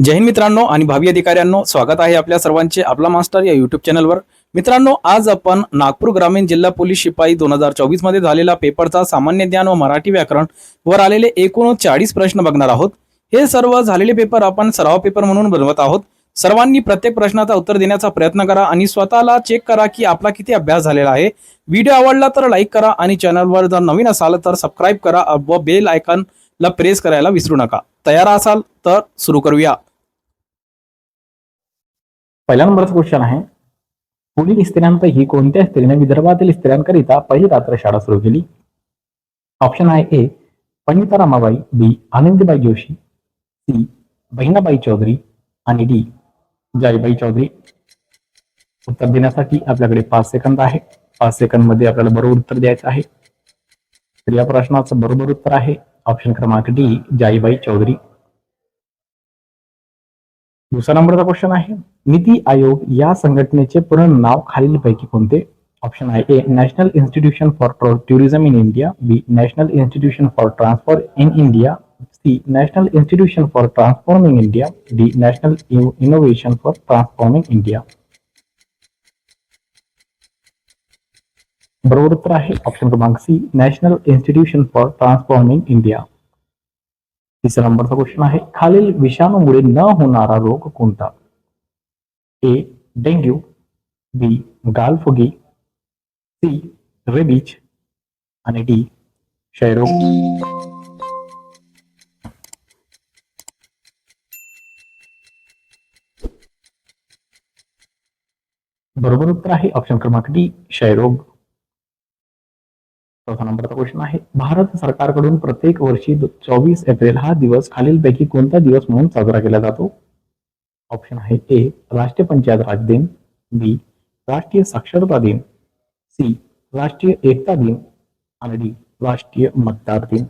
जय हिंद मित्रांनो आणि भावी अधिकाऱ्यांनो स्वागत आहे आपल्या सर्वांचे आपला मास्टर या युट्यूब चॅनलवर मित्रांनो आज आपण नागपूर ग्रामीण जिल्हा पोलीस शिपाई दोन हजार चोवीसमध्ये झालेला पेपरचा सामान्य ज्ञान व मराठी व्याकरण वर आलेले एकूण चाळीस प्रश्न बघणार आहोत. हे सर्व झालेले पेपर आपण सराव पेपर म्हणून बनवत आहोत. सर्वांनी प्रत्येक प्रश्नाचा उत्तर देण्याचा प्रयत्न करा आणि स्वतःला चेक करा की आपला किती अभ्यास झालेला आहे. व्हिडिओ आवडला तर लाईक करा आणि चॅनलवर जर नवीन असाल तर सबस्क्राईब करा व बेल आयकॉनला प्रेस करायला विसरू नका. तयार असाल तर सुरू करूया. पहिल्या नंबरचा क्वेश्चन आहे. पुढील स्त्रियांपैकी कोणत्या स्त्रीने विदर्भातील स्त्रियांकरिता पहिली रात्र शाळा सुरू केली? ऑप्शन आहे A Pandita Ramabai B Anandibai Joshi C Bahinabai Chaudhari आणि डी जाईबाई चौधरी. उत्तर देण्यासाठी आपल्याकडे पाच सेकंद आहे. पाच सेकंदमध्ये आपल्याला बरोबर उत्तर द्यायचं आहे. तर या प्रश्नाचं बरोबर उत्तर आहे. ऑप्शन क्रमांक डी जाईबाई चौधरी. दुसरा नंबरचा क्वेश्चन आहे नीती आयोग या संघटनेचे पूर्ण नाव खालीलपैकी कोणते? ऑप्शन आहे A National Institution for Tourism in India B National Institution for Transform in India C National Institution for Transforming India D National Innovation for Transforming India बरोबर उत्तर आहे ऑप्शन क्रमांक C National Institution for Transforming India तिसरा नंबरचा question आहे, खालील विषाणूमुळे न होणारा रोग कोणता? ए डेंग्यू बी गालफुगी सी रेबीज डी क्षयरोग. बरोबर उत्तर आहे ऑप्शन क्रमांक डी क्षयरोग. चौथा नंबरचा क्वेश्चन आहे. भारत सरकारकडून प्रत्येक वर्षी चोवीस एप्रिल हा दिवस खालीलपैकी कोणता दिवस म्हणून साजरा केला जातो? ऑप्शन आहे ए राष्ट्रीय पंचायत राज दिन. बी राष्ट्रीय साक्षरता दिन. सी राष्ट्रीय एकता दिन. आणि डी राष्ट्रीय मतदार दिन.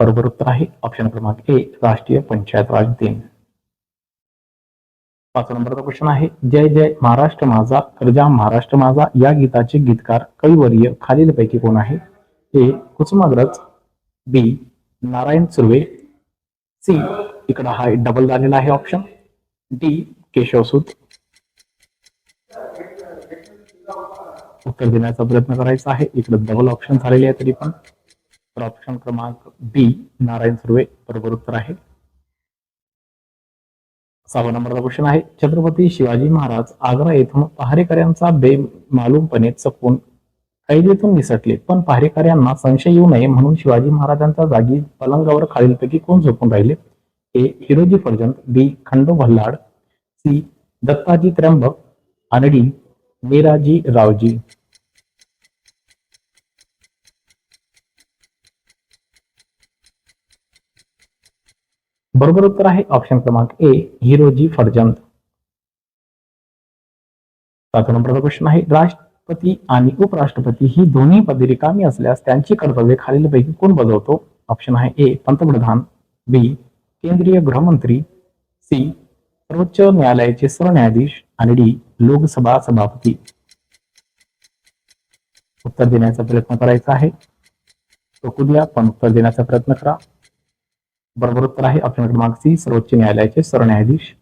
बरोबर उत्तर आहे. ऑप्शन क्रमांक ए राष्ट्रीय पंचायत राज दिन. पाच नंबरचा क्वेश्चन आहे जय जय महाराष्ट्र माझा कर्जा महाराष्ट्र माझा. या गीताचे गीतकार कविवर्य खालीलपैकी कोण आहे? A. Kusumagraj B. Narayan Surve C. इकडं हा डबल झालेला आहे ऑप्शन डी. केशवसूत उत्तर देण्याचा प्रयत्न करायचा आहे. इकडे डबल ऑप्शन झालेले आहे तरी पण. तर ऑप्शन क्रमांक बी. नारायण सुर्वे बरोबर उत्तर आहे. सहावा नंबरचा क्वेश्चन आहे. छत्रपती शिवाजी महाराज आग्रा येथून पहारेकऱ्यांचा बेमालूमपणे चकून कैदेतून निसटले. पण पहारेकऱ्यांना संशय येऊ नये म्हणून शिवाजी महाराजांच्या जागी पलंगावर खालीलपैकी कोण झोपून राहिले? A. Hiroji Farzand B. Khando Bhallad C. Dattaji Trimbak आणि डी. मीराजी रावजी. बरोबर उत्तर आहे ऑप्शन क्रमांक ए हिरोजी फर्जंत सात नंबरचा प्रश्न आहे राष्ट्रपती आणि उपराष्ट्रपती ही दोन्ही पदे रिकामी असल्यास त्यांची कर्तव्ये खालीलपैकी कोण बजावतो? ऑप्शन आहे ए पंतप्रधान. बी केंद्रीय गृहमंत्री. सी सर्वोच्च न्यायालयाचे सरन्यायाधीश. आणि डी लोकसभा सभापती. उत्तर देण्याचा प्रयत्न करायचा आहे. तो कुद्या पण उत्तर देण्याचा प्रयत्न करा. बरोबर उत्तर आहे. ऑप्शन क्रमांक सी सर्वोच्च न्यायालयाचे सरन्यायाधीश.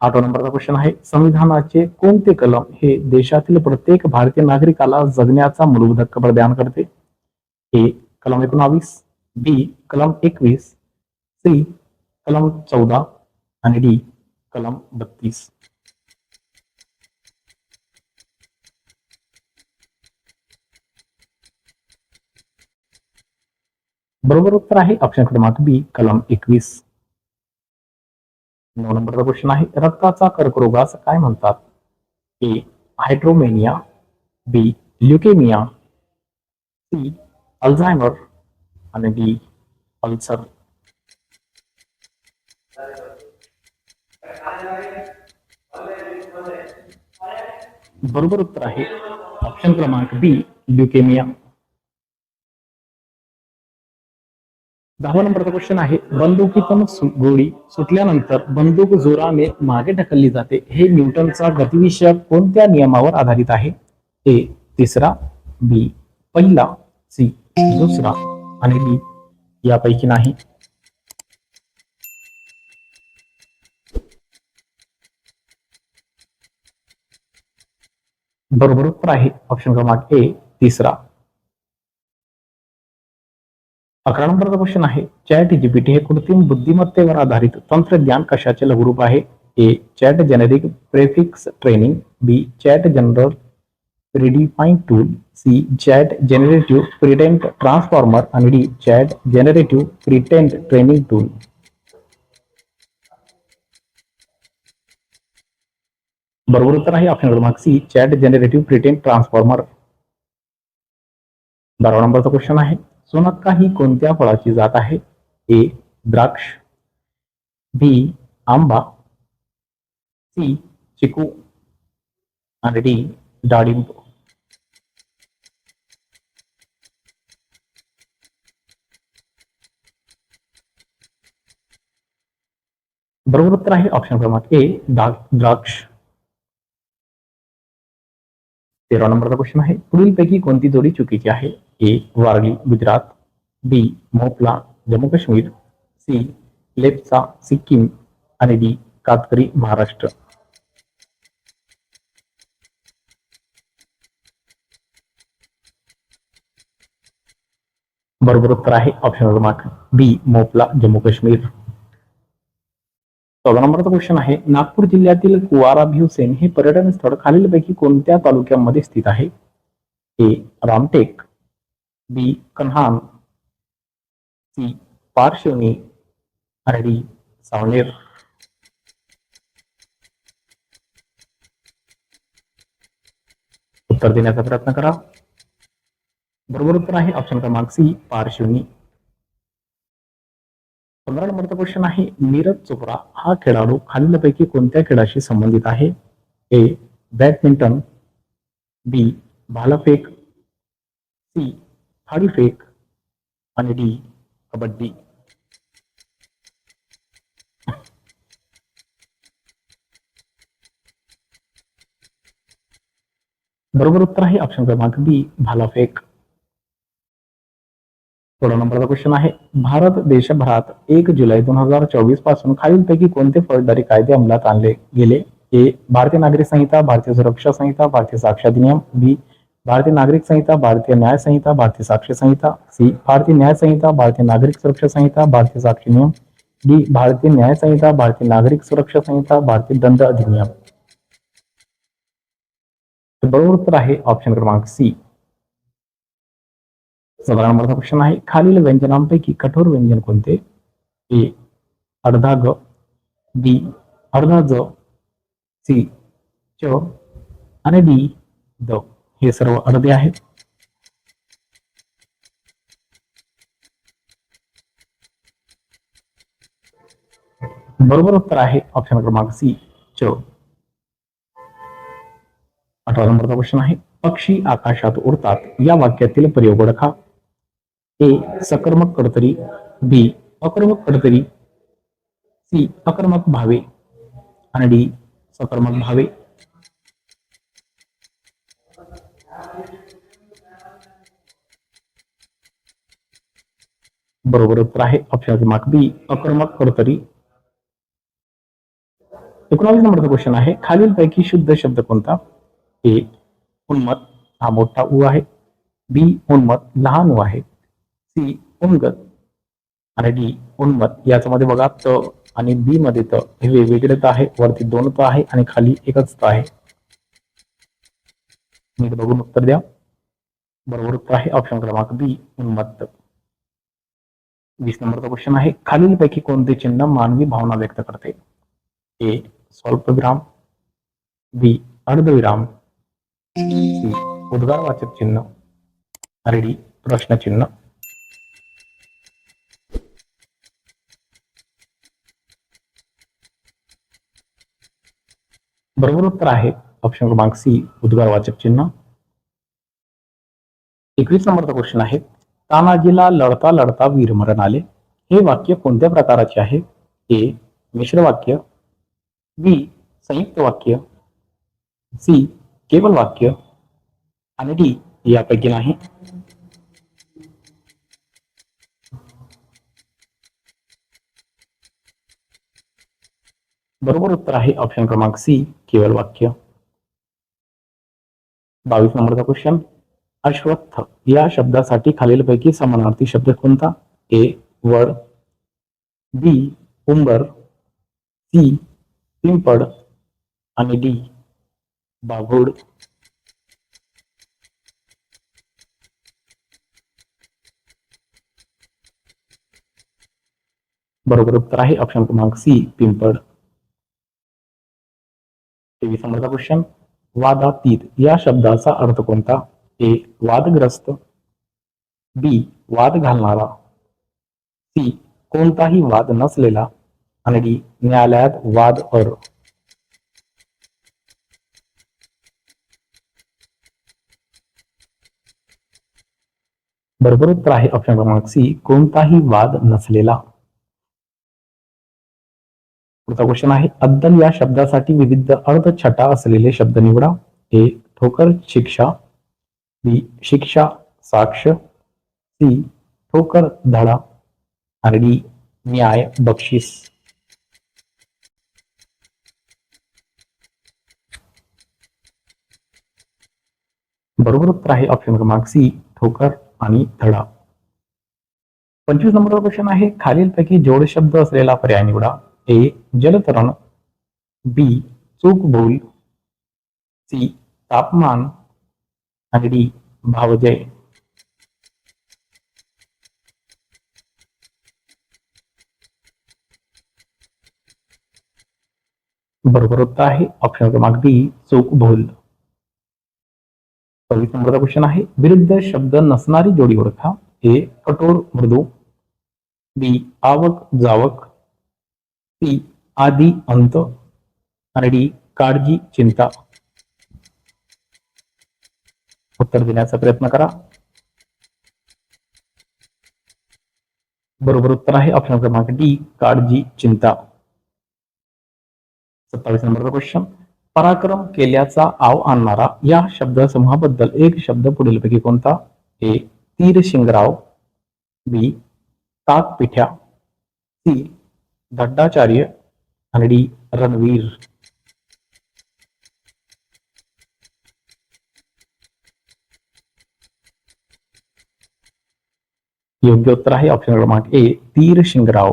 आठवा नंबरचा क्वेश्चन आहे. संविधानाचे कोणते कलम हे देशातील प्रत्येक भारतीय नागरिकाला जगण्याचा मूलभूत हक्क प्रदान करते? ए कलम एकोणावीस बी कलम एकवीस सी कलम चौदा आणि डी कलम बत्तीस. बरोबर उत्तर आहे. ऑप्शन क्रमांक बी कलम एकवीस. नऊ नंबरचा क्वेश्चन आहे. रक्ताचा कर्करोगास काय म्हणतात? A hydromania B leukaemia C Alzheimer आणि डी अल्सर बरोबर उत्तर आहे. ऑप्शन क्रमांक बी ल्युकेमिया दहावा नंबरचा क्वेश्चन आहे बंदुकीतून गोळी सुटल्यानंतर बंदूक जोराने मागे ढकलली जाते. हे न्यूटनचा गतिविषयक कोणत्या नियमावर आधारित आहे? ए तिसरा बी पहिला सी दुसरा आणि डी यापैकी नाही. बरोबर उत्तर आहे. ऑप्शन क्रमांक ए तिसरा. अकरा नंबरचा क्वेश्चन आहे. चॅट जीपीटी हे कृत्रिम बुद्धिमत्तेवर आधारित तंत्रज्ञान कशाचे लघुरूप आहे? A chat generic prefix training B chat general predefine tool C chat generative pretrained transformer आणि D chat generative pretrained training tool बरोबर उत्तर आहे ऑप्शन क्रमांक C chat generative pretrained transformer बारा नंबरचा क्वेश्चन आहे. सोनक्का ही कोणत्या फळाची जात आहे? ए, द्राक्ष, बी, आंबा, सी, चिकू आणि डी, डाळिंब. बरोबर उत्तर आहे ऑप्शन क्रमांक ए द्राक्ष. तेरा नंबरचा क्वेश्चन आहे. पुढीलपैकी कोणती जोडी चुकीची आहे? A Warli Gujarat B Mopla Jammu Kashmir C Lepcha Sikkim आणि डी कातकरी महाराष्ट्र. बरोबर उत्तर आहे ऑप्शन क्रमांक बी मोपला जम्मू काश्मीर. चौदा नंबरचा क्वेश्चन आहे नागपूर जिल्ह्यातील कुवारा भिवसेन हे पर्यटन स्थळ खालीलपैकी कोणत्या तालुक्यामध्ये स्थित आहे? A Ramtek B Kanhan C Parshivni आणि डी सावनेर उत्तर देण्याचा प्रयत्न करा. बरोबर उत्तर आहे. ऑप्शन क्रमांक सी पारशिवनी पंधरा नंबरचा क्वेश्चन आहे. नीरज चोप्रा हा खेळाडू खालीलपैकी कोणत्या खेळाशी संबंधित आहे? ए बॅडमिंटन बी भालाफेक सी फेक आणि डी कबड्डी. बरोबर उत्तर आहे ऑप्शन क्रमांक बी भालाफेक सोळा नंबरचा क्वेश्चन आहे भारत देशभरात एक जुलै दोन हजार चोवीसपासून खालीलपैकी कोणते फौजदारी कायदे अंमलात आणले गेले? ए भारतीय नागरिक संहिता भारतीय सुरक्षा संहिता भारतीय साक्षर अधिनियम बी भारतीय नागरिक संहिता भारतीय न्याय संहिता भारतीय साक्ष संहिता सी भारतीय न्याय संहिता भारतीय नागरिक सुरक्षा संहिता भारतीय साक्षी नियम डी भारतीय न्याय संहिता भारतीय नागरिक सुरक्षा संहिता भारतीय दंड अधिनियम. बरोबर उत्तर आहे ऑप्शन क्रमांक सी सतरा नंबरचा क्वेश्चन आहे. खालील व्यंजनांपैकी कठोर व्यंजन कोणते? ए अर्धा ग. बी अर्धा ज. सी च. आणि डी द. हे सर्व अर्धे आहेत. बरोबर उत्तर आहे ऑप्शन क्रमांक सी च अठरा नंबरचा क्वेश्चन आहे. पक्षी आकाशात उडतात. या वाक्यातील प्रयोग ओळखा ए, सकर्मक कडतरी. बी, अकर्मक कडतरी. सी, अकर्मक भावे. आणि डी, सकर्मक भावे. बरोबर उत्तर आहे. ऑप्शन क्रमांक बी अकर्मक कर्तरी एकोणावीस नंबरचा क्वेश्चन आहे. खालीलपैकी शुद्ध शब्द कोणता? ए. उन्मत. हा मोठा उ आहे. बी उन्मत. लहान उ आहे. सी उन्गत आणि डी उन्मत. याच्यामध्ये बघा त आणि बी मध्ये त हे वेगवेगळे त आहे. वरती दोन त आहे आणि खाली एकच त आहे. नीट बघून उत्तर द्या. बरोबर उत्तर आहे. ऑप्शन क्रमांक बी उन्मत्त. वीस नंबरचा क्वेश्चन आहे. खालीलपैकी कोणते चिन्ह मानवी भावना व्यक्त करते? ए स्वल्पविराम बी अर्धविराम सी उद्गारवाचक चिन्ह आणि प्रश्नचिन्ह. बरोबर उत्तर आहे. ऑप्शन क्रमांक सी उद्गारवाचक चिन्ह. एकवीस नंबरचा क्वेश्चन आहे. तानाजीला लढता लढता वीरमरण आले. हे वाक्य कोणत्या प्रकाराचे आहे? ए मिश्र वाक्य. बी संयुक्त वाक्य. सी केवल वाक्य. आणि डी यापैकी नाही. बरोबर उत्तर आहे ऑप्शन क्रमांक सी केवळ वाक्य. बावीस नंबरचा क्वेश्चन अश्वत्थ. या शब्दासाठी खालीलपैकी समानार्थी शब्द कोणता? ए वड बी उंबर सी पिंपड आणि डी बाभूड बरोबर उत्तर आहे ऑप्शन क्रमांक सी पिंपड. तेवीस नंबरचा क्वेश्चन वादातीत. या शब्दाचा अर्थ कोणता? ए वादग्रस्त बी वाद घालणारा सी कोणताही वाद नसलेला आणि डी न्यायालयात वाद अर. बरोबर उत्तर आहे ऑप्शन क्रमांक सी कोणताही वाद नसलेला. पुढचा क्वेश्चन आहे अद्दल या शब्दासाठी विविध अर्थ छटा असलेले शब्द निवडा. ए ठोकर शिक्षा बी शिक्षा साक्ष सी ठोकर धडा आणि डी न्याय बक्षीस. बरोबर उत्तर आहे ऑप्शन क्रमांक सी ठोकर आणि धडा. पंचवीस नंबरचा क्वेश्चन आहे खालीलपैकी जोड शब्द असलेला पर्याय निवडा. ए जलतरण बी चूक भूल सी तापमान आणि डी भावजय. बरोबर उत्तर आहे. ऑप्शन क्रमांक बी चूक भूल. सव्वीस नंबरचा क्वेश्चन आहे. विरुद्ध शब्द नसणारी जोडी ओळखा. ए कठोर मृदू. बी आवक जावक. सी आदी अंत. आणि डी काळजी चिंता. उत्तर देण्याचा प्रयत्न करा. बरोबर उत्तर आहे ऑप्शन क्रमांक डी काळजी चिंता. सत्तावीस नंबरचा क्वेश्चन पराक्रम केल्याचा आव आणणारा या शब्दसमूहाबद्दल एक शब्द पुढीलपैकी कोणता? ए तीर शिंगराव बी ताक पिठ्या सी दड्डाचार्य आणि डी रणवीर. योग्य उत्तर आहे. ऑप्शन क्रमांक ए तीर शिंगराव.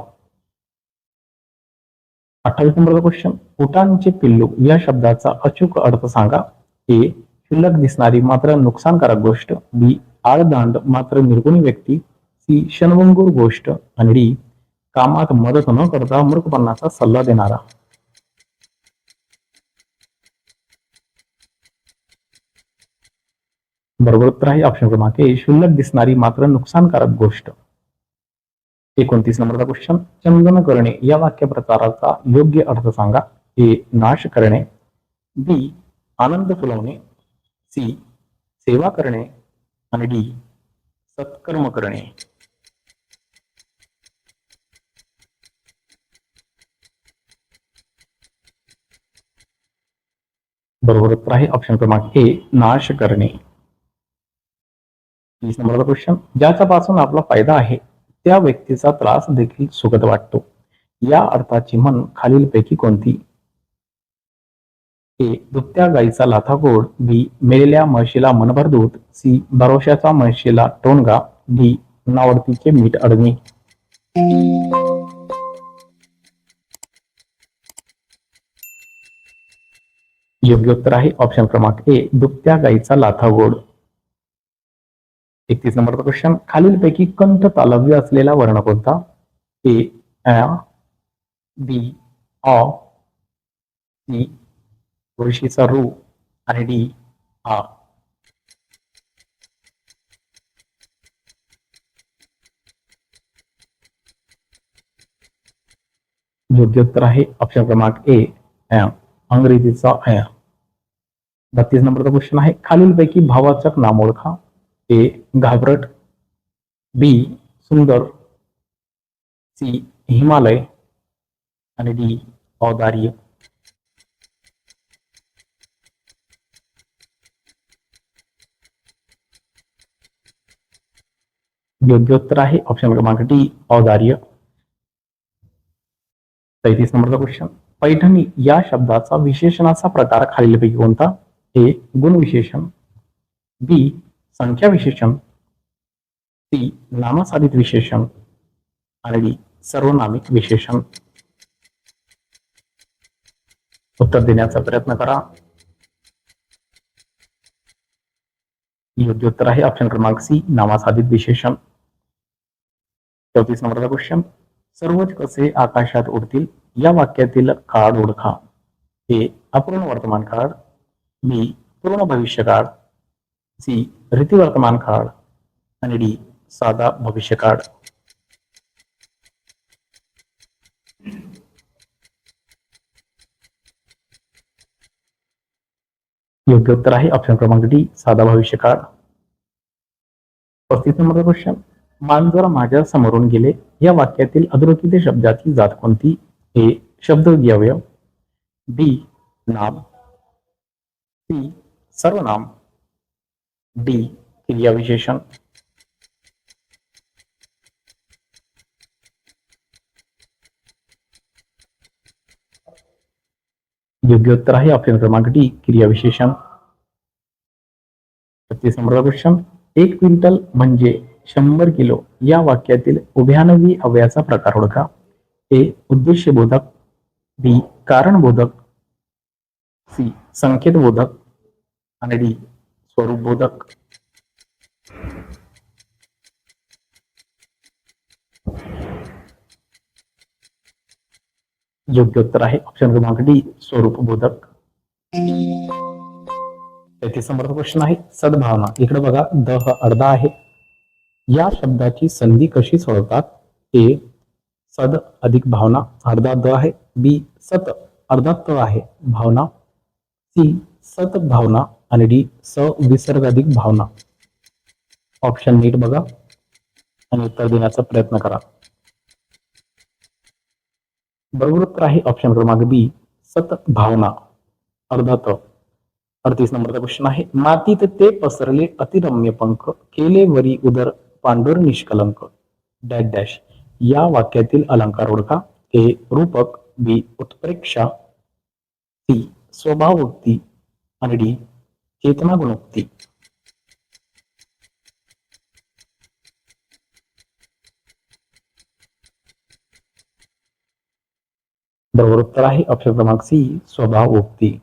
अठ्ठावीस नंबरचा क्वेश्चन उटांचे पिल्लू या शब्दाचा अचूक अर्थ सांगा. ए शुल्लक दिसणारी मात्र नुकसानकारक गोष्ट. बी आळदांड मात्र निर्गुणी व्यक्ती. सी क्षणभंगूर गोष्ट. आणि डी कामात मदत न करता मूर्खपणाचा सल्ला देणारा. बरोबर उत्तर आहे. ऑप्शन क्रमांक ए दिसणारी मात्र नुकसानकारक गोष्ट. एकोणतीस नंबरचा क्वेश्चन चंदन करणे या वाक्यप्रचाराचा योग्य अर्थ सांगा. ए नाश करणे. बी आनंद फुलवणे. सी सेवा करणे. आणि डी सत्कर्म करणे. बरोबर उत्तर आहे. ऑप्शन क्रमांक ए नाश करणे. वीस नंबरचा क्वेश्चन ज्याच्यापासून आपला फायदा आहे त्या व्यक्तीचा त्रास देखील सुखद वाटतो. या अर्थाची म्हण खालीलपैकी कोणती? ए. दुभत्या गाईचा लाथा गोड बी. मेलेल्या म्हशीला मनभर दूध. सी. भरोश्याचा म्हशीला टोणगा. डी. नावडतीचे मीठ अडणे. योग्य उत्तर आहे ऑप्शन क्रमांक ए. दुभत्या गाईचा लाथा गोड एकतीस नंबरचा क्वेश्चन खालीलपैकी कंठ तालव्य असलेला वर्ण कोणता? ए बी अ सी ऋषीचा रू आणि डी आ योग्य उत्तर आहे. ऑप्शन क्रमांक ए अंग्रेजीचा बत्तीस नंबरचा क्वेश्चन आहे. खालीलपैकी भावाचक नाम ओळखा. ए घाबरट बी सुंदर सी हिमालय आणि डी औदार्य. योग्य उत्तर आहे ऑप्शन क्रमांक डी औदार्य. तैतीस नंबरचा क्वेश्चन पैठणी या शब्दाचा विशेषणाचा प्रकार खालीलपैकी कोणता? ए गुणविशेषण. बी संख्या विशेषण सी नामसाधित विशेषण आणि डी सर्वनामिक विशेषण उत्तर देण्याचा प्रयत्न करा. योग्य उत्तर आहे ऑप्शन क्रमांक सी नामासाधित विशेषण चौतीस नंबरचा क्वेश्चन सर्वच कसे आकाशात उडतील? या वाक्यातील काळ ओळखा. हे अपूर्ण वर्तमान काळ. मी पूर्ण भविष्य काळ सी रीतिवर्तमान काळ आणि डी साधा भविष्य काळ योग्य उत्तर आहे ऑप्शन क्रमांक डी साधा भविष्य काळ पस्तीस नंबर क्वेश्चन मांजर माझ्या समोरून गेले या वाक्यातील अधोरेखित शब्दाची जात कोणती? हे शब्द अवयव बी नाम सी सर्वनाम डी क्रियाविशेषण योग्य उत्तर आहे ऑप्शन क्रमांक डी क्रियाविशेषण विशेषण. नंबरचा क्वेश्चन एक क्विंटल म्हणजे शंभर किलो. या वाक्यातील उभ्यानवी अवयाचा प्रकार ओळखा. ए उद्देशबोधक बी कारणबोधक. सी संकेतबोधक. आणि डी स्वरूपबोधक योग्य उत्तर आहे. ऑप्शन क्रमांक डी स्वरूपबोधक. तेहतीस नंबरचा क्वेश्चन आहे. सद्भावना. इकडे बघा, द हा अर्धा आहे. या शब्दाची संधी कशी सोडवतात? ए, सद अधिक भावना, अर्धा द आहे. बी, सत अर्धा त आहे. भावना. सी, सत भावना आणि डी स विसर्गाधिक भावना. ऑप्शन नीट बघा आणि उत्तर देण्याचा प्रयत्न करा. बरोबर उत्तर आहे ऑप्शन क्रमांक बी सत भावना. अर्धात अडतीस नंबरचा क्वेश्चन आहे. मातीत ते पसरले अतिरम्य पंख केले वरी उदर पांडुर निष्कलंक. डॅश डॅश या वाक्यातील अलंकार ओळखा. ए रूपक बी उत्प्रेक्षा सी स्वभावोक्ती आणि डी चेतना गुणोक्ती. बरोबर उत्तर आहे ऑप्शन क्रमांक सी स्वभावोक्ती.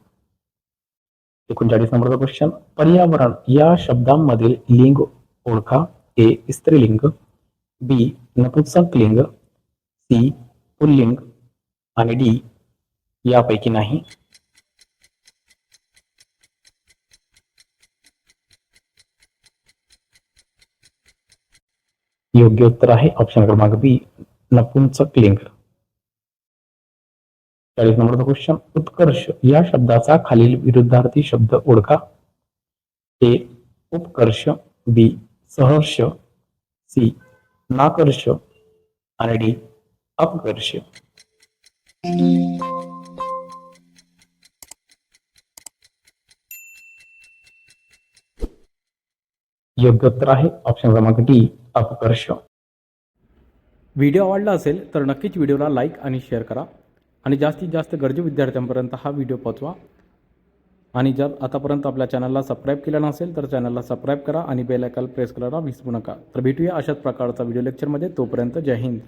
एकोणचाळीस नंबरचा क्वेश्चन पर्यावरण. या शब्दांमधील लिंग ओळखा. ए स्त्रीलिंग. बी नपुंसक लिंग. सी पुल्लिंग. आणि डी यापैकी नाही. योग्य उत्तर आहे. ऑप्शन क्रमांक बी नपुंसक लिंग. चाळीस नंबरचा क्वेश्चन उत्कर्ष. या शब्दाचा खालील विरुद्धार्थी शब्द ओळखा. ए उपकर्ष. बी सहर्ष. सी नाकर्ष. आणि डी अपकर्ष. योग्य उत्तर आहे. ऑप्शन क्रमांक डी अपकर्ष. व्हिडिओ आवडला असेल तर नक्कीच व्हिडिओला लाईक आणि शेअर करा. आणि जास्तीत जास्त गरजू विद्यार्थ्यांपर्यंत हा व्हिडिओ पोचवा आणि जर आतापर्यंत आपल्या चॅनलला सबस्क्राईब केला नसेल तर चॅनलला सबस्क्राईब करा आणि बेल आयकॉन प्रेस करायला विसरू नका. तर भेटूया अशाच प्रकारचा व्हिडिओ लेक्चरमध्ये तोपर्यंत जय हिंद.